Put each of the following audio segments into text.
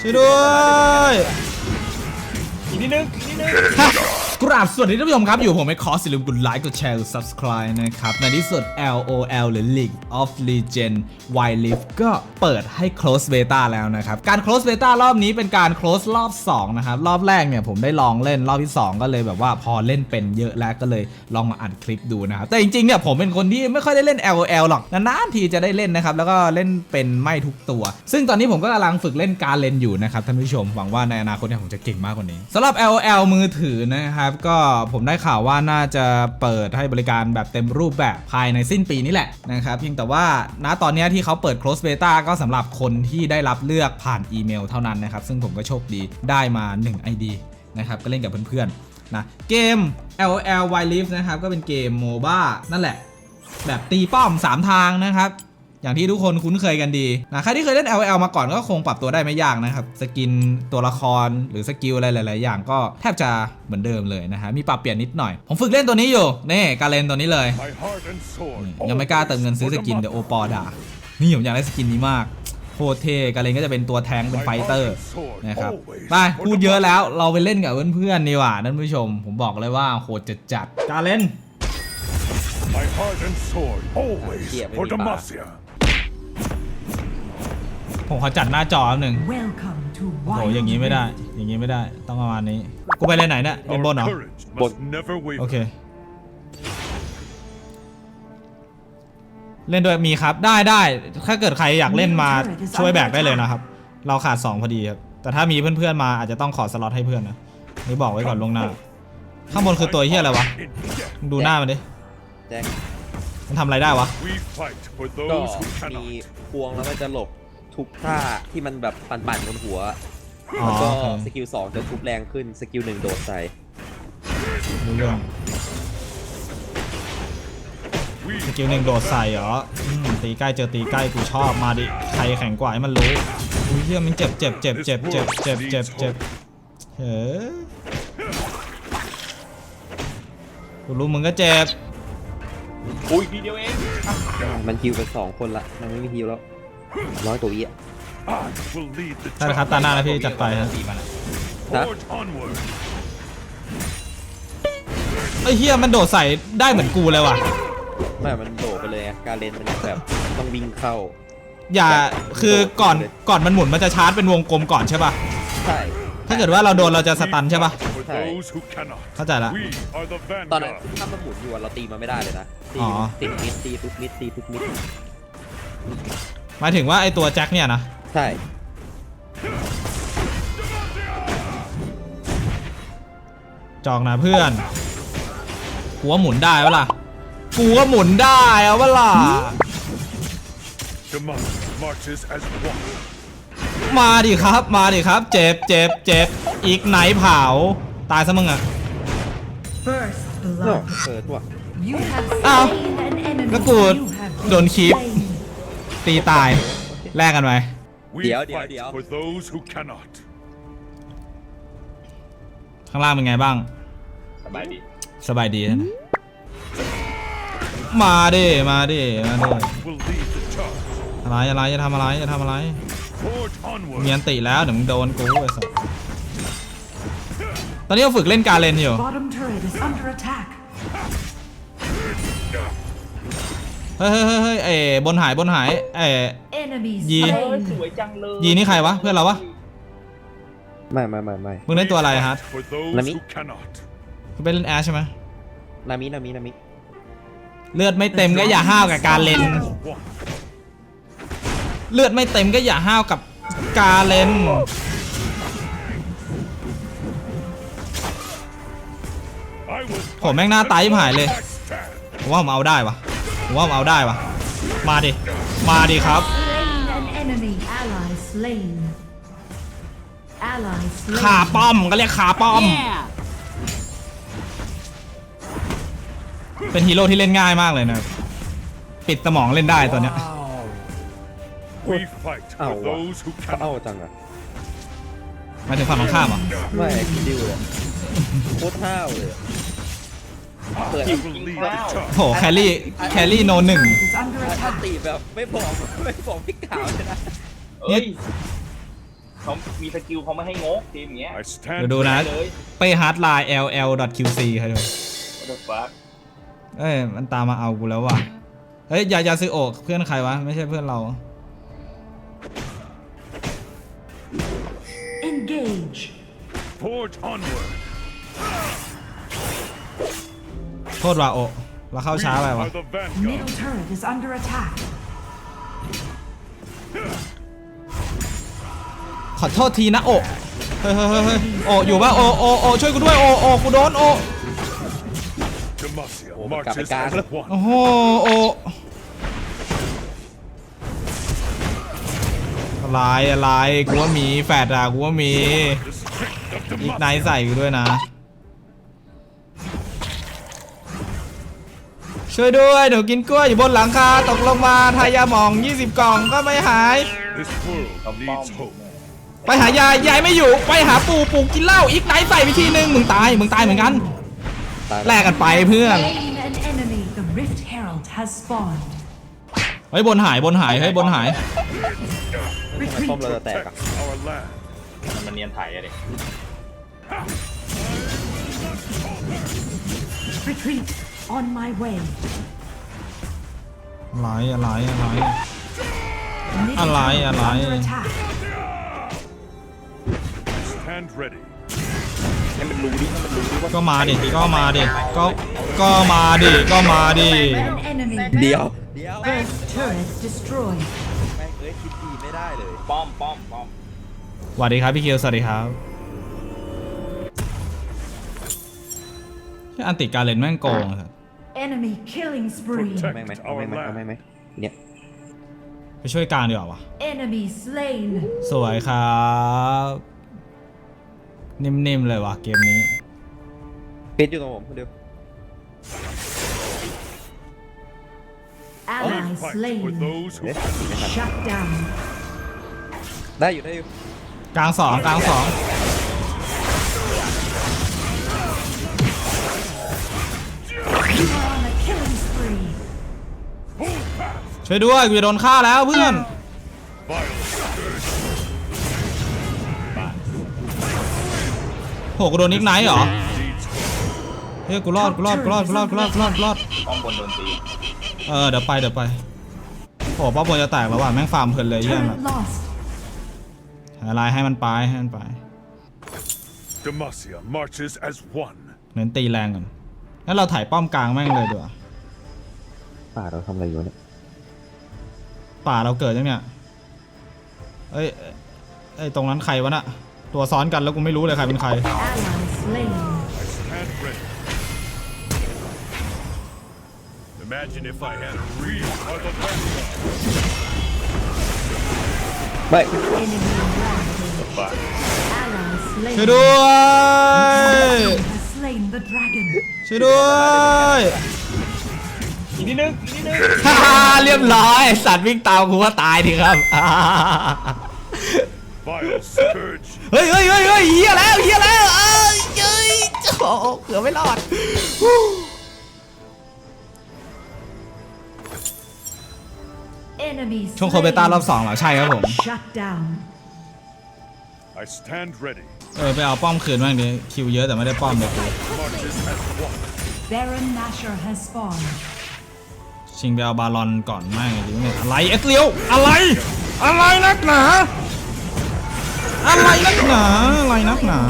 ช่วยด้วย อีกนิดนึงอีกนิดนึง กราบสวัสดีท่านผู้ชมครับ อยู่ผมไอ้คอสอย่าลืมกดไลค์ กดแชร์ กด subscribe นะครับ ในที่สุด LOL หรือ League of Legends Wild Rift ก็เปิดให้ close beta แล้วนะครับ การ close beta รอบนี้เป็นการ close รอบ 2 นะครับ รอบแรกเนี่ยผมได้ลองเล่นรอบที่ 2 ก็เลยแบบว่าพอเล่นเป็นเยอะแล้วก็เลยลองมาอัดคลิปดูนะครับ แต่จริงๆเนี่ยผมเป็นคนที่ไม่ค่อยได้เล่น LOL หรอกนานๆทีจะได้เล่นนะครับแล้วก็เล่นเป็นไม่ทุกตัว ซึ่งตอนนี้ผมก็กำลังฝึกเล่นการเล่นอยู่นะครับท่านผู้ชมหวังว่าในอนาคตเนี่ยผมจะเก่งมากกว่านี้สำหรับ LOL มือถือนะครับก็ผมได้ข่าวว่าน่าจะเปิดให้บริการแบบเต็มรูปแบบภายในสิ้นปีนี้แหละนะครับเพียงแต่ว่าณตอนนี้ที่เขาเปิด close beta ก็สำหรับคนที่ได้รับเลือกผ่านอีเมลเท่านั้นนะครับ ซึ่งผมก็โชคดีได้มา 1 ID นะครับก็เล่นกับเพื่อนๆนะเกม LL Wild Rift นะครับก็เป็นเกมโมบ้านั่นแหละ แบบตีป้อม 3 ทางนะครับ อย่างที่ทุกคนคุ้นเคยกันดีนะใครที่เคยเล่น LL มาก่อนก็คงปรับตัวได้ไม่ยากนะครับ สกินตัวละครหรือสกิลอะไรหลาย ๆ อย่างก็แทบจะเหมือนเดิมเลยนะฮะมีปรับเปลี่ยนนิดหน่อย ผมฝึกเล่นตัวนี้อยู่นี่การเล่นตัวนี้เลย My heart and sword. ยังไม่กล้าเติมเงินซื้อสกินเดี๋ยวโอปอด่านี่ผมอยากได้สกินนี้มากโคตรเท่การเล่นก็จะเป็นตัวแทงค์เป็นไฟเตอร์นะครับไปพูดเยอะแล้วเราไปเล่นกับเพื่อนๆดีกว่าท่านผู้ชม ผมบอกเลยว่าโหดจัดๆการเล่น My heart and sword. Always Yeah, for maybe Demacia. ผมขอจัดหน้าจอแป๊บหนึ่ง Welcome to โอ้โห Wild อย่างนี้ไม่ได้ Rift. อย่างนี้ไม่ได้ ต้องประมาณนี้ กูไปเล่นไหนเนี่ยเล่น Our บนเหรอ courage must never โอ waver. เค เล่นด้วยมีครับ ได้ได้ ถ้าเกิดใครอยากเล่นมาช่วยแบกได้เลยนะครับ เราขาด 2 พอดีครับ แต่ถ้ามีเพื่อนๆมาอาจจะต้องขอสล็อตให้เพื่อนนะ นี่บอกไว้ก่อนลวงหน้า ข้างบนคือตัวเฮียอะไรวะ In death, มึงดูหน้ามันดิแจ็คมันทำอะไรได้วะ we fight for ก็ those who มี cannot. พวงแล้วก็จะหลบ ทุกท่าที่มันแบบปั่นๆบนหัว อ๋อแล้วก็โอเคสกิลสองจะทุบแรงขึ้น สกิลหนึ่งโดดใส่ รู้เรื่อง We สกิลหนึ่งโดดใส่เหรออืมตีใกล้เจอตีใกล้กูชอบมาดิ ใครแข็งกว่าให้มันรู้อุ้ยเฮียมันเจ็บเจ็บเจ็บเจ็บเจ็บเจ็บเจ็บเจ็บเฮ้ยกูรู้มึงก็เจ็บ อุ้ยทีเดียวเองมันฮิวไปสองคนละ มันไม่มีฮิวแล้ว ร้อยตัววิอะ I will lead the ได้ครับตาหน้าแล้วพี่จัดไปฮะตีมันอะฮะ Forge onward. ไอ้เฮียมันโดดใส่ได้เหมือนกูเลยว่ะ ไม่มันโดดไปเลยไงการเล่นมันแบบต้องวิ่งเข้า อย่าคือก่อนก่อนมันหมุนมันจะชาร์จเป็นวงกลมก่อนใช่ป่ะ ใช่ ถ้าเกิดว่าเราโดนเราจะสตันใช่ป่ะ For Hey. those who cannot. เข้าใจละ We are the ตอนนั้น vanguard. ถ้ามันหมุนอยู่อะเราตีมันไม่ได้เลยนะตีอ๋อ ติดมิดตีทุกมิดตีทุกมิด หมายถึงว่าไอ้ตัวแจ็คเนี่ยนะ ใช่ จองนะเพื่อนกูว่าหมุนได้ปะล่ะกูว่าหมุนได้เอาปะล่ะ Demacia marches as one. มาดิครับ มาดิครับ เจ็บเจ็บเจ็บอีกไหนเผา ตายซะมึงอะ First เนอะ blood. เปิดว่ะ You have Ow. slain an enemy. Nó cụt. You have been Đồn khiếp. slain. ตีตายแลกกันไป We Điểu, điểu, fight điểu. for those who cannot. ข้างล่างเป็นไงบ้าง สบายดีสบายดีนะ มาดิมาดิมาดิ Will lead the charge. อะไรอะไรจะทำอะไรจะทำอะไร Forge onward. เมียนติแล้วเดี๋ยวมึงโดนกูไอ้สัสตอนนี้เราฝึกเล่นการเล่นอยู่ Bottom turret is under attack. เฮ้ยเฮ้ยเฮ้ยเฮ้ยเอ้บนหายบนหายเอ้ Enemy Gì? เออ slain. สวยจังเลยยีนี่ใครวะเพื่อนเราวะ ไม่ไม่ไม่ไม่ มึงเล่นตัวอะไรฮะ For those Nami? who cannot. คุณไปเล่นแอชใช่ไหมนามินามินามิเลือดไม่เต็มก็อย่าห้าวกับการเล่น One. เลือดไม่เต็มก็อย่าห้าวกับการเล่น I will ผมแม่งหน้าตายชิบหายเลย stand. ผมว่าผมเอาได้วะ ผมว่าผมเอาได้วะมาดิ มาดิครับ Slain an enemy. Ally slain. Ally slain. ขาป้อมก็เรียกขาป้อม เป็นฮีโร่ที่เล่นง่ายมากเลยนะ ปิดสมองเล่นได้ตัวเนี้ย We fight เอ้า for ว่ะ those who เขาเอา cannot. จังอะหมายถึงฝั่งตรงข้ามเหรอะไม่คิดดิวเลยโคตรห้าวเลยอะ เปิด I will lead the charge. โหแครี่แครี่โนหนึ่ง Is under อัน attack. ตีแบบไม่บอกไม่บอกพี่กล่าวเลยนะเอ้ยเขามีสกิลเขาไม่ให้งกทีมอย่างเงี้ย I เดี๋ยว stand ดูนะ เลยไปฮาร์ดไลน์ ll.qc ใครดู what the fuck เอ้ยมันตามมาเอากูแล้วว่ะ เฮ้ยยายาซึโอะเพื่อนใครวะ ไม่ใช่เพื่อนเรา Engage. Forge onward. โทษว่าโอะเราเข้า We ช้าไปวะ are the vanguard. Middle turret is under attack. ขอโทษทีนะโอะเฮ้ยเฮ้ยเฮ้ยเฮ้ยโอะอยู่ปะโอะโอะโอะช่วยกูด้วยโอะโอะกูโดนโอะ Demacia Oh, my God, marches my God. as one. โอ้โหโอะอะไรอะไรกูว่ามีแฟดอะกูว่ามี The strength of อีกไน Demacia. ท์ใส่กูด้วยนะ ช่วยด้วยหนูกินกล้วยอยู่บนหลังคาตกลงมาทายาหมอง 20 กล่องก็ไม่หาย This world เขาป้อม needs hope. ไปหายายยายไม่อยู่ ไปหาปู่ปู่กินเหล้าอีกไนท์ใส่ไปทีนึงมึงตายมึงตายเหมือนกันตายแลกกันไปเพื่อน Slain an enemy. The Rift Herald has spawned. เฮ้ยบนหายบนหายเฮ้ยบนหาย ทำไมป้อมเราจะแตก Protect อะ our land. มันมันเนียนไถอะดิ Retreat. On my way. อะไรอะไรอะไร Middle Ally, turret is ally. under attack. Stand ready. ให้มันรู้ดิให้มันรู้ดิว่าก็มาดิก็มาดิก็ก็มาดิก็มาดิ An enemy. เดียว เดียว First turret destroyed. แม่งเอ้ยคิดดีไม่ได้เลยป้อมป้อมป้อมสวัสดีครับพี่คิวสวัสดีครับที่อันติการเล่นแม่งโกงอะ Enemy killing spree. Protect แม่งไหมเอา our แม่งไหมเอาแม่ง land. ไหมเนี่ยไปช่วยกลางดีกว่าวะ Enemy slain. สวยครับ นิ่มๆเลยวะเกมนี้ ปิดอยู่ตรงผมคนเดียว Ally We fight for slain. those who เอ๊ะไม่ทัน Shut down. ได้อยู่ได้อยู่กลางสองกลางสอง ช่วยด้วยกูจะโดนฆ่าแล้วเพื่อน Vile scourge. โหกูโดนนิกไนท์เหรอ Needs hope. เฮ้ยกูรอดกูรอดกูรอดกูรอดกูรอดกูรอดกูรอดป้อมบนโดนตีเออเดี๋ยวไปเดี๋ยวไปโอ้ป้าบนจะแตกแล้วว่ะแม่งฟาร์มเพลินเลยเยี่ยม Turret lost. อะไรให้มันไปให้มันไป Demacia marches as one. เน้นตีแรงก่อนงั้นเราถ่ายป้อมกลางแม่งเลยดีกว่าป่าเราทำอะไรอยู่เนี่ย ป่าเราเกิดยังเนี่ยเอ้ยเอ้ยเอ้ยตรงนั้นใครวะน่ะ ตัวซ้อนกันแล้วกูไม่รู้เลยใครเป็นใคร Ally slain. I stand ready. Imagine if I had a real are the vanguard. ไม่ Enemy rampage. Ally slain. ช่วยด้วย Has slain the dragon. ช่วยด้วยอีก นิดนึงอีกนิดนึงฮ่าฮ่าเรียบร้อยสัตว์วิ่งตามกูว่าตายทีครับ Vile scourge. เฮ้ยเฮ้ยเฮ้ยเฮ้ยเฮียแล้วเฮียแล้วเอ้ยเฮ้ยโอ้เกือบไม่รอด Enemy ช่วงโคเบต้ารอบสองเหรอใช่ครับผม Shut down. I stand ready. เออไปเอาป้อมคืนบ้างดิคิวเยอะแต่ไม่ได้ป้อมเลยกู Marches as one. Baron Nashor has spawned. ชิงไปเอาบาลอนก่อนแม่งดิเนี่ยอะไรเอสเลียวอะไร อะไรนักหนาอะไรนักหนาอะไรนักหนา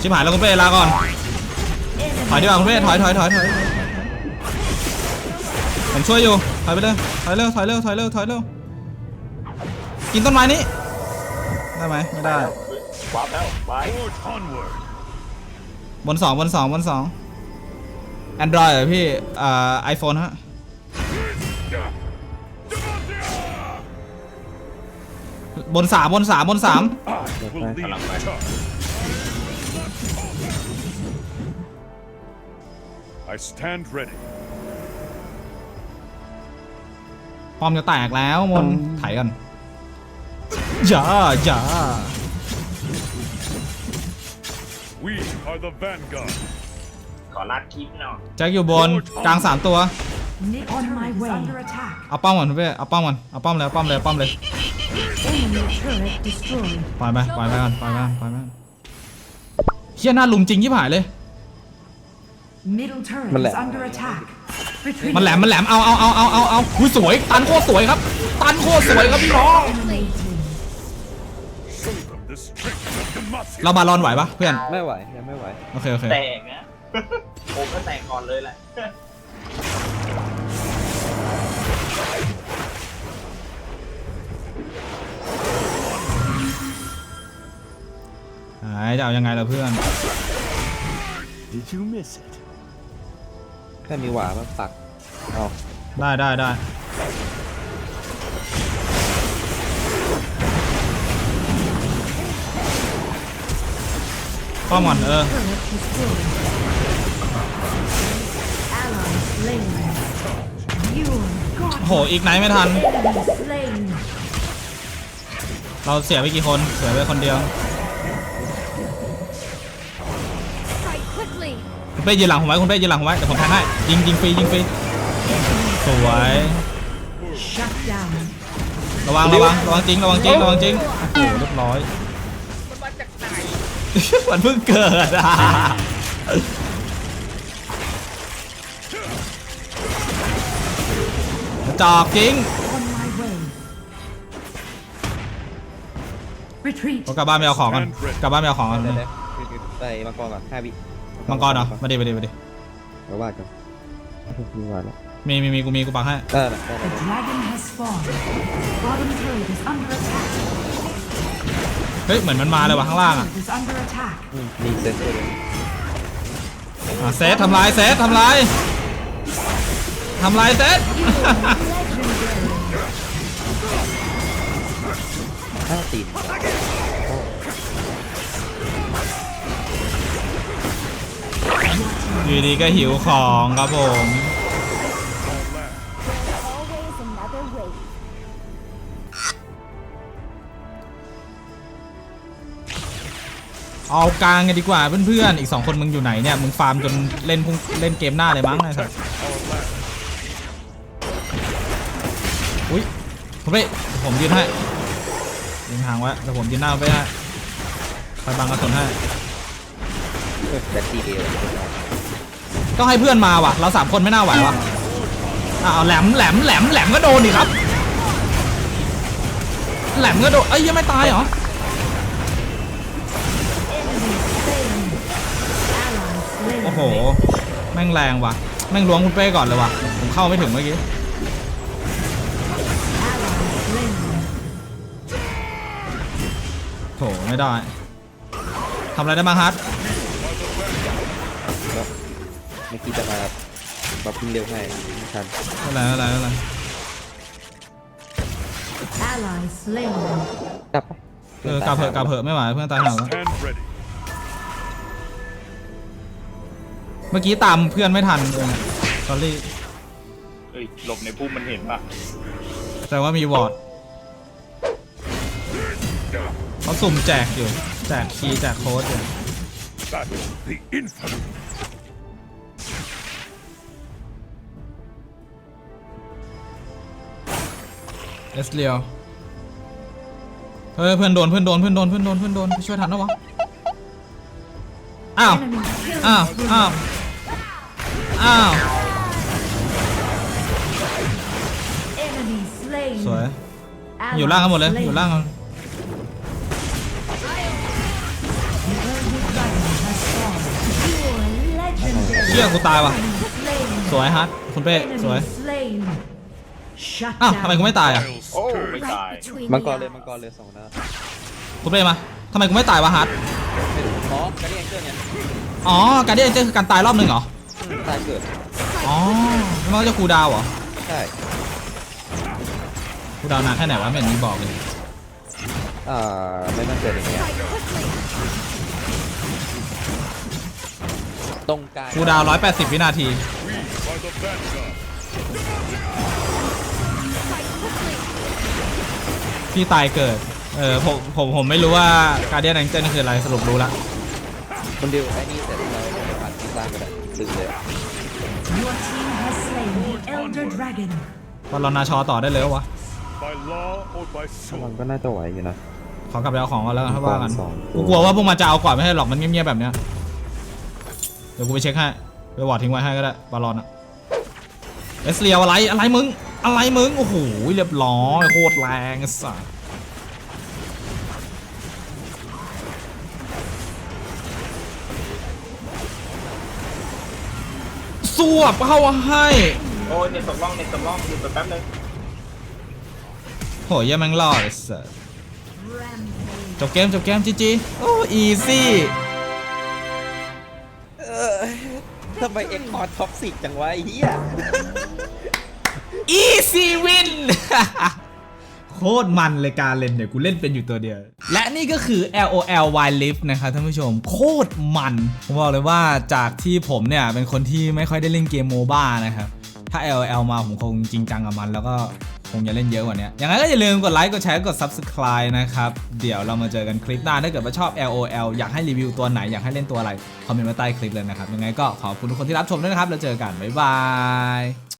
ชิบหายแล้วคุณเป้ลาก่อน ถอยดีกว่าคุณเป้ถอยถอยถอยถอยผมช่วยอยู่ ถอยไปเลยถอยเร็วถอยเร็วถอยเร็วถอยเร็วกินต้นไม้นี้ ได้ไหมไม่ได้ วาร์ปแล้วไป Forge onward. บนสองบนสองบนสอง Android เหรอพี่อ่าไอโฟนฮะ บนสามบนสามบนสาม I will lead the charge. I stand ready. พร้อมจะแตกแล้วมนไถกันอย่าอย่า We are the vanguard. ขอลากคลิปหน่อยแจ็คอยู่บนกลางสามตัว Nick on my way. Under attack. เอาป้อมก่อนเพื่อนเอาป้อมก่อนเอาป้อมเลยเอาป้อมเลยเอาป้อมเลย Enemy turret destroyed. ปล่อยไปปล่อยไปก่อนปล่อยไปก่อนปล่อยไปก่อนเฮียหน้าลุมจริงยี่หายเลย Middle turret Mình is lẹm. under attack. Retreat. มันแหลมมันแหลมเอาเอาเอาเอาเอาเอาคุยสวย ตันโคตรสวยครับ ตันโคตรสวยครับพี่น้อง Show เราบาลอนไหวปะเพื่อน ไม่ไหวยังไม่ไหวโอเคโอเคแตกนะ ผมก็แตกก่อนเลยแหละ หายจะเอายังไงล่ะเพื่อน Did you miss it? แค่มีหวามาปักเอาได้ได้ได้ ป้อมก่อนเออโหอีกไหนไม่ทัน เราเสียไปกี่คนเสียไปคนเดียวคุณเป้ยืนหลังผมไว้คุณเป้ยืนหลังผมไว้เดี๋ยวผมแทงให้ยิงยิงฟรียิงฟรีสวยระวังระวังระวังจริงระวังจริงระวังจริงโอ้โหเรียบร้อย มันเพิ่งเกิดอะจอกจริง On my way. Retreat. ผมกลับบ้านไปเอาของกันกลับบ้านไปเอาของกันเดี๋ยวเดี๋ยวไปมังกรก่อนห้าวิมังกรเหรอมาดิมาดิมาดิเราวาดกันมีหวาดแล้วมีมีมีกูมีกูปักให้ได้ได้ได้ เฮ้ยเหมือนมันมาเลยว่ะข้างล่างอะ Turret is under attack. อืมมีเซนเซอร์ด้วยอะเซตทำลายเซตทำลายทำลายเซตห้าตีนอยู่ดีก็หิวของครับผม เอากลางกันดีกว่าเพื่อนๆอีก 2 คนมึงอยู่ไหนเนี่ย มึงฟาร์มจนเล่นพุ่งเล่นเกมหน้าเลยมั้งไอ้สัสอุ้ยผมไปผมยืนให้ยิงห่างไว้แต่ผมยืนหน้าไปให้ไปบังกระสุนให้แบตตี้เดียวต้องให้เพื่อนมาว่ะ เราสามคนไม่น่าไหวว่ะอะเอาแหลมแหลมแหลมแหลมก็โดนดิครับ แหลมก็โดนเอ้ยยังไม่ตายเหรอ หแม่งแรงว่ะ แม่งล้วงคุณเป้ก่อนเลยว่ะ ผมเข้าไม่ถึงเมื่อกี้ Ally slain. โถไม่ได้ทำอะไรได้บ้างฮัทเมื่อกี้จะมาบัฟพิงเร็วให้ไม่ทันอะไรอะไรอะไร Ally slain. กลับไปเออกลับเถอะกลับเถอะไม่ไหวเพื่อนตายห่าแล้ว เมื่อกี้ตามเพื่อนไม่ทันเออสอรี่เอ้ยหลบในพุ่มมันเห็นป่ะแต่ว่ามีวอร์ดเขาสุ่มแจกอยู่ แจกคีย์แจกโค้ดอยู่ Battle the infinite. เอสเรียวเฮ้ยเพื่อนโดนเพื่อนโดนเพื่อนโดนเพื่อนโดนเพื่อนโดนไปช่วยทันนะวะ อ้าว Enemy killing อ้าว spree. อ้าว อ้าว Enemy slain. สวย Ally อยู่ล่างกันหมดเลย slain. อยู่ล่างกัน The Eldritch Dragon has spawned. You are legendary. เชื่อกูตายว่ะ Slain. สวยฮัทคุณเป้สวย Enemy slain. Shut อ้าว down. ทำไมกูไม่ตายอะ I'll โอ้ stir ไม่ you. ตาย Between มังกร the เลย eyes. มังกรเลยสองนัดคุณเป้มาทำไมกูไม่ตายวะฮัทไม่รู้อ๋อกระเดียงเกินเนี่ยอ๋อการที่เอ็นเจอร์คือการตายรอบหนึ่งเหรออืม ตายเกิด อ๋อแล้วมันก็จะคูลดาวน์เหรอใช่ คูลดาวน์นานแค่ไหนวะไม่เห็นมีบอกเลยอ่าไม่ต้องเกิดอย่างเงี้ย Strike quickly. ตรงกลางคูลดาวน์180วินาที By the vanguard. Strike quickly. พี่ตายเกิด เออผมผมผมไม่รู้ว่าการเดียนแองเจิลคืออะไรสรุปรู้ละคนเดียวไอ้นี่เสร็จเราจะผ่านที่สร้างก็ได้ สึกเลยอะ Your team has slain the Elder Dragon. บอลลอนนาชอต่อได้เลยวะ By law or by มัน sword. ก็น่าจะไหวอยู่นะ ขอกลับไปเอาของก่อนแล้วกันถ้าว่ากันสองกูกลัวว่าพวกมันจะเอาก่อนไม่ให้หรอกมันเงียบๆแบบเนี้ยเดี๋ยวกูไปเช็คให้ไปวอร์ดทิ้งไว้ให้ก็ได้บอลลอนอะเอสเลียวอะไรอะไรมึงอะไรมึงโอ้โหเรียบร้อยโคตรแรงไอ้สัส สวบเข้าให้ โอ้ยเน็ตตกล่องเน็ตตกล่องหยุดไปแป๊บนึงโหเยังแม่งรอดไอ้สัส Rampage. จบเกมจบเกมจีจีโอ้อีซี่เออทำไมเอ็กคอร์ท็อกซิกจังวะไอ้เหี้ยอีซี่วิน โคตรมันเลยการเล่นเนี่ยกูเล่นเป็นอยู่ตัวเดียว และนี่ก็คือ LOL Wild Rift นะครับท่านผู้ชมโคตรมัน ผมบอกเลยว่าจากที่ผมเนี่ย เป็นคนที่ไม่ค่อยได้เล่นเกมโมบ้านะครับ ถ้า LOL มาผมคงจริงจังกับมัน แล้วก็คงจะเล่นเยอะกว่านี้อย่างไรก็อย่าลืมกดไลค์ กดแชร์ กด Subscribe นะครับ เดี๋ยวเรามาเจอกันคลิปหน้า ถ้าเกิดว่าชอบ LOL อยากให้รีวิวตัวไหน อยากให้เล่นตัวอะไร คอมเมนต์มาใต้คลิปเลยนะครับ ยังไงก็ขอบคุณทุกคนที่รับชมด้วยนะครับ แล้วเจอกัน บ๊ายบาย